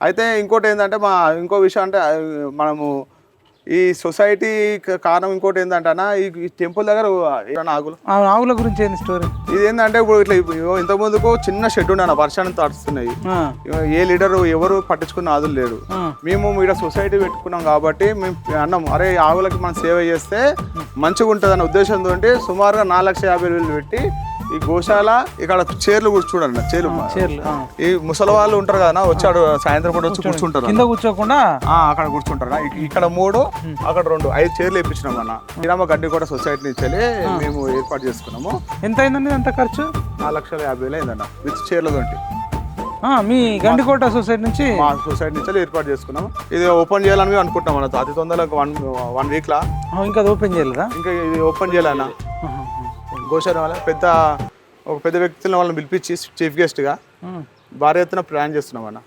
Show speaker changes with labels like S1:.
S1: అయితే ఇంకోటి ఏంటంటే మా ఇంకో విషయం అంటే మనము ఈ సొసైటీ కారణం ఇంకోటి ఏంటంటే అన్న ఈ టెంపుల్ దగ్గర ఆగులు?
S2: ఆ ఆవుల గురించి ఏంది స్టోరీ
S1: ఇది ఏంటంటే ఇప్పుడు ఇట్లా ఇంతకు ముందుకు చిన్న షెడ్ ఉండే వర్షాన్ని తడుస్తున్నాయి. ఏ లీడర్ ఎవరు పట్టించుకున్న ఆదులు
S2: ఆ.
S1: మేము ఇక్కడ సొసైటీ పెట్టుకున్నాం కాబట్టి మేము అన్నాం అరే ఆవులకి మనం సేవ చేస్తే మంచిగా ఉంటుంది అన్న ఉద్దేశంతో సుమారుగా నాలుగు లక్షల యాభై వేలు పెట్టి ఈ గోశాల ఇక్కడ చైర్లు కూడా చూడండి చైర్లు. ఈ ముసలి వాళ్ళు ఉంటారు కదా వచ్చాడు సాయంత్రం పూట వచ్చి కూర్చుంటారు
S2: కింద కూర్చోకుండా?
S1: అక్కడ కూర్చుంటారు ఇక- ఇక్కడ మూడు అక్కడ రెండు ఐదు చైర్లు ఇప్పించినాం అన్న. శ్రీరామ గడ్డి కూడా సొసైటీ నుంచి మేము ఏర్పాటు చేసుకున్నాము.
S2: ఎంత అయిందండి అంత ఖర్చు?
S1: నాలుగు లక్షల యాభై వేలు అయిందన్న విత్ చైర్లతోటి
S2: ఆ, మీ గండికోట సొసైటీ నుంచి?
S1: మా సొసైటీ నుంచి ఏర్పాటు చేసుకున్నాం ఇది ఓపెన్ చేయాలని అనుకుంటున్నాం అన్న అతి తొందరగా వన్ వన్ వీక్లా.
S2: ఆ, ఇంకా అది ఓపెన్ చేయలేదా?
S1: ఇంకా ఇది ఓపెన్ చేయాలన్న గోశాల వల్ల పెద్ద ఒక పెద్ద వ్యక్తులను వాళ్ళని పిలిపించి చీఫ్ గెస్ట్గా. భారీ ఎత్తున ప్లాన్ చేస్తున్నాం అన్న.